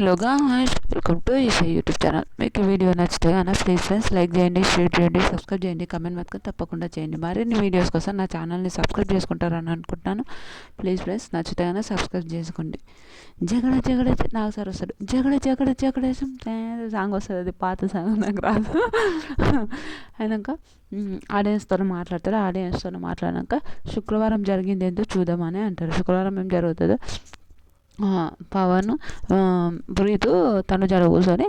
Hello guys welcome to EC YouTube channel. మీకు ఈ video నచ్చితే కనుక ప్లీజ్ ఫ్రెండ్స్ లైక్ చేయండి షేర్ చేయండి సబ్స్క్రైబ్ చేయండి కమెంట్ మాత్రం తప్పకుండా చేయండి. మరిన్ని వీడియోస్ కోసం నా ఛానల్ని సబ్స్క్రైబ్ చేసుకుంటారని అనుకుంటున్నాను. ప్లీజ్ ఫ్రెండ్స్ నచ్చితే కానీ సబ్స్క్రైబ్ చేసుకోండి. జగడ జగడ నాకు సార్ వస్తాడు. జగడ జగడ జగడ సాంగ్ వస్తుంది అది పాత సాంగ్ నాకు రాదు. అయినాక ఆడియన్స్తో మాట్లాడతారు ఆడియన్స్తో మాట్లాడినాక శుక్రవారం జరిగింది ఏంటో చూద్దామని అంటారు శుక్రవారం ఏం జరుగుతుందో పవన్ ప్రీతు తను కూర్చొని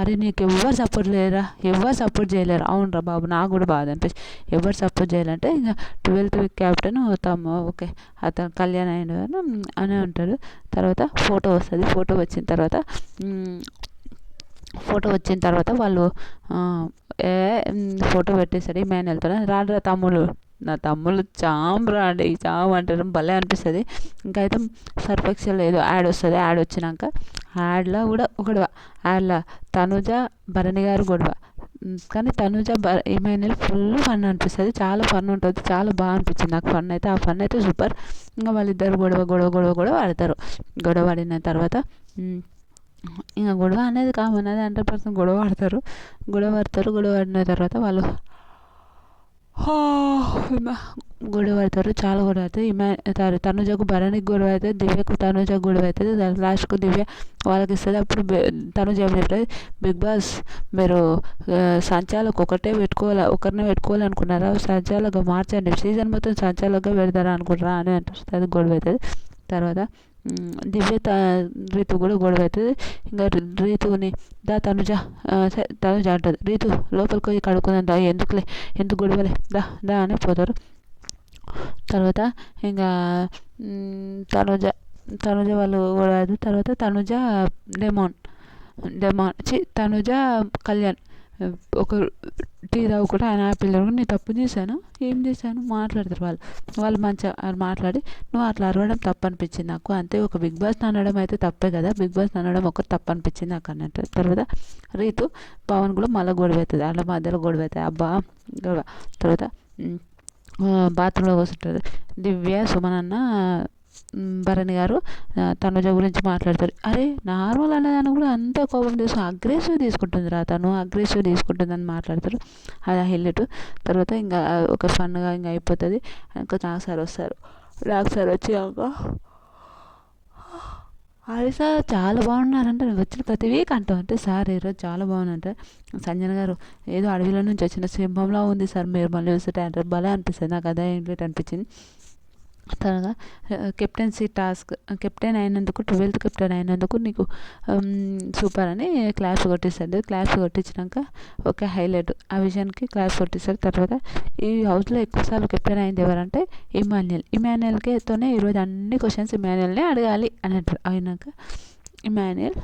అరే నీకు ఎవ్వరు సపోర్ట్ చేయరా? ఎవ్వరు సపోర్ట్ చేయలేరు? అవునరా బాబు నాకు కూడా బాధ అనిపించి ఎవరు సపోర్ట్ చేయాలంటే ఇంకా ట్వెల్త్ క్యాప్టెన్ తమ్ము ఓకే అతను కళ్యాణ్ అయిన అని అంటాడు తర్వాత ఫోటో వస్తుంది. ఫోటో వచ్చిన తర్వాత ఫోటో వచ్చిన తర్వాత వాళ్ళు ఏ ఫోటో పెట్టేసరి ఈ మేనల్తో రాడ్రా తమ్ముడు. నా తమ్ముళ్ళు చామ్ చాం అంటారు భలే అనిపిస్తుంది. ఇంకా అయితే సర్ఫ్ ఎక్సెల్ ఏదో యాడ్ వస్తుంది. యాడ్ వచ్చినాక యాడ్లో కూడా ఒక గొడవ. యాడ్లో తనుజ భరణి గారు గొడవ. కానీ తనుజ భర ఏమైనా ఫుల్ ఫన్ అనిపిస్తుంది. చాలా ఫన్ ఉంటుంది. చాలా బాగా అనిపించింది నాకు. ఫన్ అయితే ఆ ఫన్ అయితే సూపర్. ఇంకా వాళ్ళిద్దరు గొడవ గొడవ గొడవ గొడవ ఆడతారు. గొడవ ఆడిన తర్వాత ఇంకా గొడవ అనేది కామన్. అది హండ్రెడ్ పర్సెంట్ గొడవ ఆడతారు. గొడవ ఆడతారు. గొడవ ఆడిన తర్వాత వాళ్ళు గొడవ ఆడతారు చాలా గొడవ అవుతుంది ఇమా తనుజకు భరణికి గొడవ అవుతుంది దివ్యకు తనుజకు గొడవ అవుతుంది దాని లాస్ట్కు దివ్య వాళ్ళకి ఇస్తుంది అప్పుడు తనుజ ఏం చెప్తుంది? బిగ్ బాస్ మీరు సంచాలకు ఒకటే పెట్టుకోవాలి ఒకరినే పెట్టుకోవాలనుకున్నారా? సంచాలకు మార్చండి. సీజన్ మొత్తం సంచాలకుగా పెడతారా అనుకుంటారా? అని అంటుంది గొడవ అవుతుంది తర్వాత దివ్య త రీతు కూడా గొడవ అవుతుంది ఇంకా రీతుని దా తనుజ సరే, తనుజ అంటుంది రీతు లోపలికి పోయి కడుక్కుందాం దా ఎందుకులే ఎందుకు గొడవలే దా దా అని పోతారు తర్వాత ఇంకా తనుజ తనుజ వాళ్ళు గొడవ అవుతుంది తర్వాత తనుజ డెమాన్ డెమాన్ చి తనుజ కళ్యాణ్ ఒక టీ తాగుకుంటే ఆయన ఆపిల్ నేను తప్పు చేశాను ఏం చేశాను? మాట్లాడతారు వాళ్ళు. వాళ్ళు మంచిగా మాట్లాడి నువ్వు అట్లా అరవడం తప్పు అనిపించింది నాకు అంతే ఒక బిగ్ బాస్ అనడం అయితే తప్పే కదా బిగ్ బాస్ అనడం ఒక తప్పు అనిపించింది నాకు అన్నట్టు. తర్వాత రీతు పవన్ కూడా మళ్ళీ గొడవ అవుతుంది వాళ్ళ మధ్యలో గొడవ అవుతుంది. అబ్బా! గొడవ తర్వాత బాత్రూంలో కూర్చుంటారు దివ్య సుమన్ అన్న భరణి గారు తనుజ గురించి మాట్లాడతారు. అరే నార్మల్ అనేదాన్ని కూడా అంత కోపం తీసుకుని అగ్రెసివ్ తీసుకుంటుంది రా తను అగ్రెసివ్ తీసుకుంటుందని మాట్లాడతారు. అది హైలైట్ తర్వాత ఇంకా ఒక ఫన్గా ఇంకా అయిపోతుంది. ఇంకా నాకు సార్ వస్తారు. నాకు సార్ వచ్చాక అరే సార్ చాలా బాగున్నారంటే. వచ్చిన ప్రతి వీక్ అంటాం. అంటే సార్ ఈరోజు చాలా బాగున్నారంటే. సంజన గారు ఏదో అడవిలో నుంచి వచ్చిన సింహంలా ఉంది సార్. మీరు మళ్ళీ వస్తుంటే అంటే భలే అనిపిస్తుంది. నాకు అదే ఏంటి అనిపించింది. త్వరగా కెప్టెన్సీ టాస్క్ కెప్టెన్ అయినందుకు ట్వెల్త్ కెప్టెన్ అయినందుకు నీకు సూపర్ అని క్లాస్ కొట్టిస్తాడు క్లాస్ కొట్టించినాక ఒక హైలైట్. ఆ విషయానికి క్లాస్ కొట్టిస్తాడు తర్వాత ఈ హౌస్లో ఎక్కువసార్లు కెప్టెన్ అయింది ఎవరంటే ఇమాన్యుయల్ ఇమాన్యుయల్కి తోనే ఈరోజు అన్ని క్వశ్చన్స్ ఇమాన్యుయల్నే అడగాలి అని అంటారు అయినాక ఇమాన్యుయల్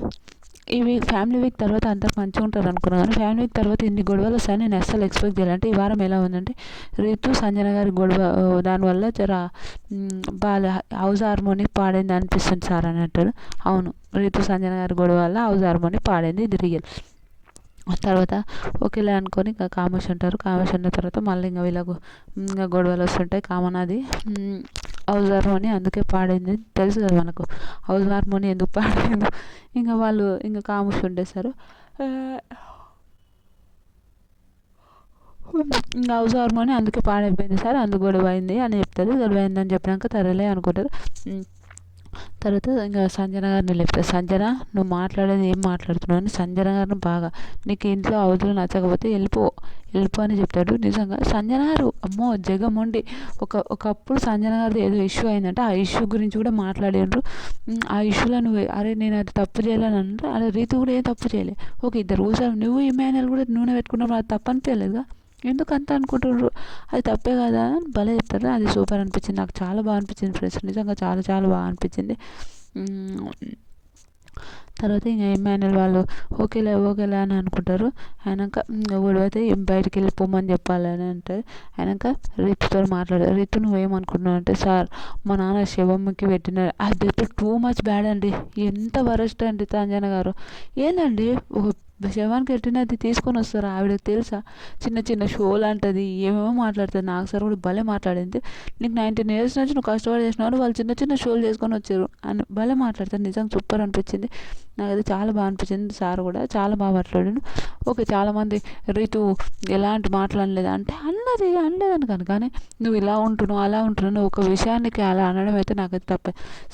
ఈ వీక్ ఫ్యామిలీ వీక్ తర్వాత అంతా మంచిగా ఉంటారు అనుకున్నాను. కానీ ఫ్యామిలీ వీక్ తర్వాత ఇన్ని గొడవలు వస్తాయని నేను అస్సలు ఎక్స్పెక్ట్ చేయాలంటే ఈ వారం ఎలా ఉందంటే రితు సంజన గారి గొడవ దానివల్ల జర మ్, బాగా హౌస్ హార్మోని పాడైంది అనిపిస్తుంది సార్ అని అంటారు అవును రీతు సంజన గారి గొడవ వల్ల హౌస్ హార్మోని పాడైంది ఇది రియల్ తర్వాత ఒకేలా అనుకొని ఇంకా కామేష్ ఉంటారు. కామేష్ ఉన్న తర్వాత మళ్ళీ ఇంకా వీళ్ళకు ఇంకా గొడవలు వస్తుంటాయి. కామన్ అది. హౌస్ హార్మోని అందుకే పాడైంది. తెలుసు కదా మనకు. హౌస్ హార్మోని ఎందుకు పాడైందో. ఇంకా వాళ్ళు ఇంకా కామేష్ ఉండేశారు. ఇంకా హౌస్ హార్మోని అందుకే పాడైపోయింది సార్. అందుకు గొడవ అయింది అని చెప్తారు. గొడవ అయిందని చెప్పినాక తరలే అనుకుంటారు. తర్వాత ఇంకా సంజన గారిని లేపుతారు సంజన నువ్వు మాట్లాడేది ఏం మాట్లాడుతున్నావు అని సంజన గారిని బాగా నీకు ఇంట్లో అవతల నచ్చకపోతే వెళ్ళిపో వెళ్ళిపో అని చెప్తాడు నిజంగా సంజన గారు అమ్మో జగముండి ఒక ఒకప్పుడు సంజన గారిది ఏదో ఇష్యూ అయిందంటే ఆ ఇష్యూ గురించి కూడా మాట్లాడిండ్రు ఆ ఇష్యూలో నువ్వు అరే నేను అది తప్పు చేయాలని అంటే అరే రీతి కూడా ఏం తప్పు చేయలే. ఓకే ఇద్దరు కూర్చొని నువ్వు ఇమాన్యుల్ కూడా నూనె పెట్టుకున్నప్పుడు అది తప్పు అనిపించలేదుగా ఎందుకు అంత అనుకుంటున్నారు? అది తప్పే కదా? అని భలే చెప్తారు అది సూపర్ అనిపించింది. నాకు చాలా బాగా అనిపించింది ఫ్రెండ్స్. నిజంగా చాలా చాలా బాగా అనిపించింది. తర్వాత ఇంకా ఎమ్మెల్యేలు వాళ్ళు ఓకేలే ఓకేలే అని అనుకుంటారు. అయినాక ఇంకా గొడవైతే బయటికి వెళ్ళిపోమని చెప్పాలని అంటే అయినాక రితుతో మాట్లాడారు రితు నువ్వేమనుకుంటున్నావు? అంటే సార్ మా నాన్న శివమ్మకి పెట్టిన అది టూ మచ్ బ్యాడ్ అండి. ఎంత వరస్ట్ అండి సంజన గారు. ఏందండి? ఒక శవానికి పెట్టినది తీసుకొని వస్తారు ఆవిడకి తెలుసా? చిన్న చిన్న షోలు అంటది ఏమేమో మాట్లాడుతుంది నాకు సార్ కూడా భలే మాట్లాడింది. నీకు నైన్టీన్ ఇయర్స్ నుంచి నువ్వు కష్టపడి చేసినావు వాళ్ళు చిన్న చిన్న షోలు చేసుకొని వచ్చారు అని భలే మాట్లాడతారు. నిజంగా సూపర్ అనిపించింది. నాకు అది చాలా బాగా అనిపించింది సార్ కూడా. చాలా బాగా మాట్లాడాడు. ఓకే చాలామంది రీతు ఎలాంటి మాట్లాడలేదు అంటే అన్నది అనలేదని కానీ కానీ నువ్వు ఇలా ఉంటున్నావు అలా ఉంటున్నావు ఒక విషయానికి అలా అనడం అయితే నాకు అది తప్ప.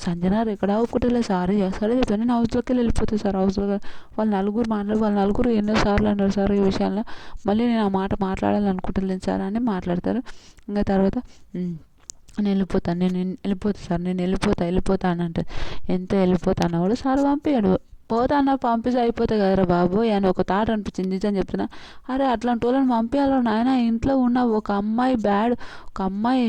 సంజన ఎక్కడ ఒప్పుకుంటలేదు. సార్ సరే చెప్తాను నేను హౌస్లోకి వెళ్ళి వెళ్ళిపోతాను సార్ హౌస్లో వాళ్ళు నలుగురు మాట్లాడు వాళ్ళు నలుగురు ఎన్నోసార్లు అన్నారు సార్ ఈ విషయంలో మళ్ళీ నేను ఆ మాట మాట్లాడాలనుకుంటలేను సార్ అని మాట్లాడతారు. ఇంకా తర్వాత నేను వెళ్ళిపోతాను నేను వెళ్ళిపోతా సార్ నేను వెళ్ళిపోతా వెళ్ళిపోతా అని అంటారు. ఎంత వెళ్ళిపోతానో కూడా సార్ పంపించాడు పోతానా పంపిస్తే అయిపోతాయి కదరా బాబు. అని ఒక థాట్ అనిపించింది నిజం చెప్తున్నా. అరే అట్లాంటి వాళ్ళని పంపించాలో నాయన? ఇంట్లో ఉన్న ఒక అమ్మాయి బ్యాడ్ ఒక అమ్మాయి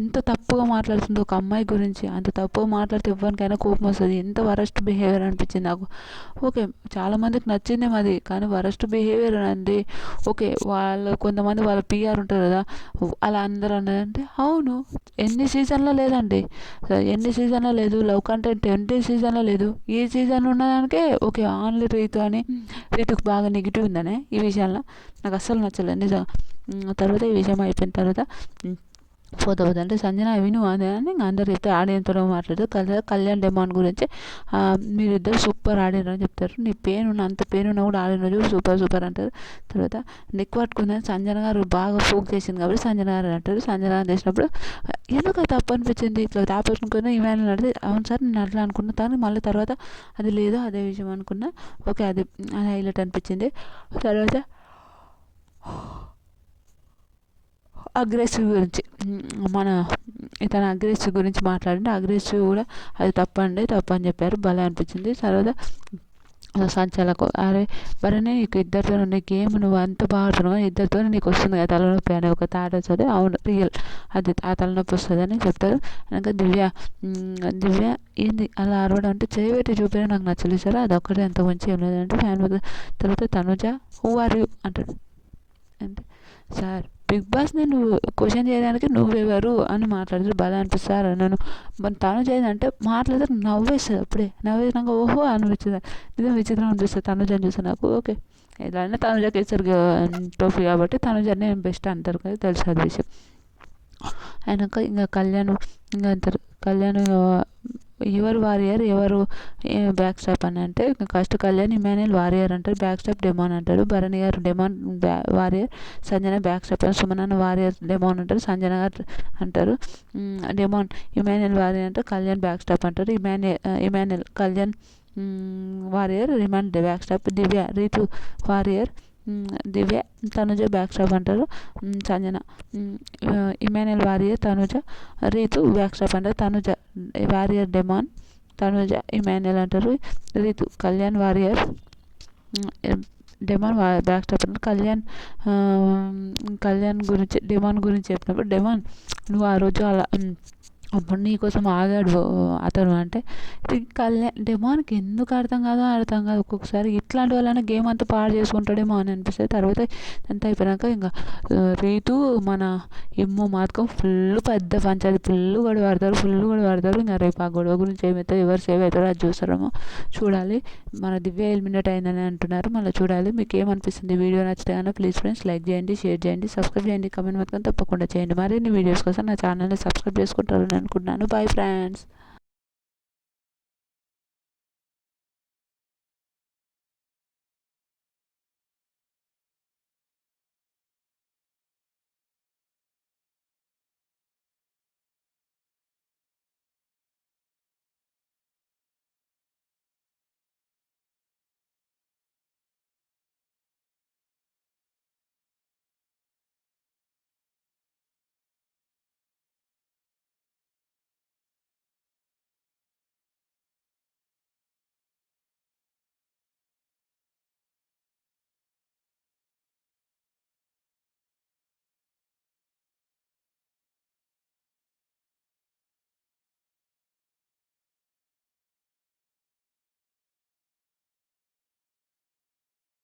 ఎంత తప్పుగా మాట్లాడుతుందో ఒక అమ్మాయి గురించి అంత తప్పుగా మాట్లాడితే ఎవరికైనా కోపం వస్తుంది. ఎంత వరస్ట్ బిహేవియర్ అనిపించింది నాకు. ఓకే చాలామందికి నచ్చింది అది కానీ వరస్ట్ బిహేవియర్ అండి ఓకే వాళ్ళు కొంతమంది వాళ్ళ పిఆర్ ఉంటారు కదా అలా అందరూ అన్నదంటే అవును. ఎన్ని సీజన్లో లేదండి. ఎన్ని సీజన్లో లేదు. లవ్ కంటెంట్ ఎన్ని సీజన్లో లేదు. ఈ సీజన్ ఉన్నదానికే ఓకే ఆన్లీ రీతు అని రీతుకు బాగా నెగిటివ్ ఉందనే ఈ విషయంలో. నాకు అస్సలు నచ్చలేదు నిజం. తర్వాత ఈ విషయం అయిపోయిన తర్వాత పోతా పోతా అంటే సంజన విను అని అని అందరు చెప్తే ఆడియన్స్తో మాట్లాడుతూ కళ్యాణ్ కళ్యాణ్ డెమాన్ గురించి మీరిద్దరు సూపర్ ఆడినారు అని చెప్తారు. నీ పెయిన్ ఉన్న అంత పెయిన్ ఉన్నా కూడా ఆడిన రోజు సూపర్ సూపర్ అంటారు. తర్వాత నెక్ పట్టుకుందని సంజన గారు బాగా ఫోక్ చేసింది కాబట్టి సంజన గారు అంటారు. సంజన గారు చేసినప్పుడు ఎందుకు తప్పు అనిపించింది? ఇట్లా తాపేసుకుని ఈమెయిల్ నడితే అవును సార్ నేను అట్లా అనుకున్నా కానీ మళ్ళీ తర్వాత అది లేదు అదే విషయం అనుకున్నా. ఓకే అది అది హైలైట్ అనిపించింది. తర్వాత అగ్రెసివ్ గురించి మన ఇతను అగ్రెసివ్ గురించి మాట్లాడింటే అగ్రెసివ్ కూడా అది తప్పండి తప్పు అని చెప్పారు భలే అనిపించింది. తర్వాత సంచాలకు అరే మరనే నీకు ఇద్దరితో ఉండే గేమ్ నువ్వు అంత బాగుంటున్నావు ఇద్దరితో నీకు వస్తుంది కదా తలనొప్పి అని ఒక థాట్ వస్తుంది. అవును రియల్ అది ఆ తలనొప్పి వస్తుంది అని చెప్తారు. అనగా దివ్య దివ్య ఏంది అలా అరవడం అంటే చేయబెట్టి చూపించడం నాకు నచ్చలేదు సార్ అది ఒక్కటే అంత మంచి ఏం లేదంటే ఫ్యాన్ తర్వాత తనుజ హూ ఆర్ యూ అంటాడు. అంటే సార్ బిగ్ బాస్ నేను క్వశ్చన్ చేయడానికి నువ్వెవరు అని మాట్లాడితే బాధ సార్ అన్నాను. మరి తను చేయదంటే మాట్లాడితే నవ్వేస్తుంది అప్పుడే. నవ్వేసినాక ఓహో అనిపించింది నిజం విచిత్రం అనిపిస్తుంది తనుజని చూస్తే నాకు. ఓకే. ఎలా అయినా తనుజకి ఇస్తారు ట్రోఫీ కాబట్టి తనుజని బెస్ట్ అంటారు కదా తెలుసు అది విషయం. అయినాక ఇంకా కళ్యాణ్ ఇంకా అంటారు. కళ్యాణ్ ఎవరు వారియర్ ఎవరు బ్యాక్ స్టాప్ అని అంటే కష్ట కళ్యాణ్ ఇమాన్యుల్ వారియర్ అంటారు బ్యాక్ స్టాప్ డెమాన్ అంటాడు భరణి గారు demon warrior Sanjana back stop సుమనన్న warrior demon అంటారు సంజన గారు అంటారు. డెమాన్ ఇమాన్యుల్ వారియర్ అంటే కళ్యాణ్ బ్యాక్ స్టాప్ అంటారు Emmanuel Emmanuel Kalyan warrior remand back stop Divya Reethu warrior Divya Tanuja back stop అంటారు. Sanjana. Emmanuel warrior Tanuja Reethu back stop అంటారు. Tanuja warrior demon Tanuja Emmanuel అంటారు. Reethu Kalyan warrior demon back stop అంటారు. కళ్యాణ్ కళ్యాణ్ గురించి demon గురించి చెప్పినప్పుడు demon నువ్వు ఆ రోజు అలా అప్పుడు నీకోసం ఆగాడు అతను అంటే కళ్యాణ్ డెమాన్కి ఎందుకు అర్థం కాదో అర్థం కాదు. ఒక్కొక్కసారి ఇట్లాంటి వాళ్ళైనా గేమ్ అంతా పాడు చేసుకుంటాడేమో అని అనిపిస్తుంది. తర్వాత ఎంత అయిపోయాక ఇంకా రీతూ మన ఏమో మాత్రం ఫుల్ పెద్ద పంచాయతీ ఫుల్ గొడవ ఆడతారు ఫుల్ గొడవ ఆడతారు ఇంకా రేపు ఆ గొడవ గురించి ఏమవుతుందో ఎవరు సేవ్ అవుతారో అది చూస్తారేమో. చూడాలి. మన దివ్య ఎలిమినేట్ అయిందని అంటున్నారు. మళ్ళీ చూడాలి. మీకు ఏమనిపిస్తుంది? వీడియో నచ్చితే కానీ ప్లీజ్ ఫ్రెండ్స్ లైక్ చేయండి షేర్ చేయండి సబ్స్క్రైబ్ చేయండి. కమెంట్ మాత్రం తప్పకుండా చేయండి. మరిన్ని వీడియోస్ కోసం నా ఛానల్ని సబ్స్క్రైబ్ చేసుకుంటారని అనుకుంటున్నాను. Bye friends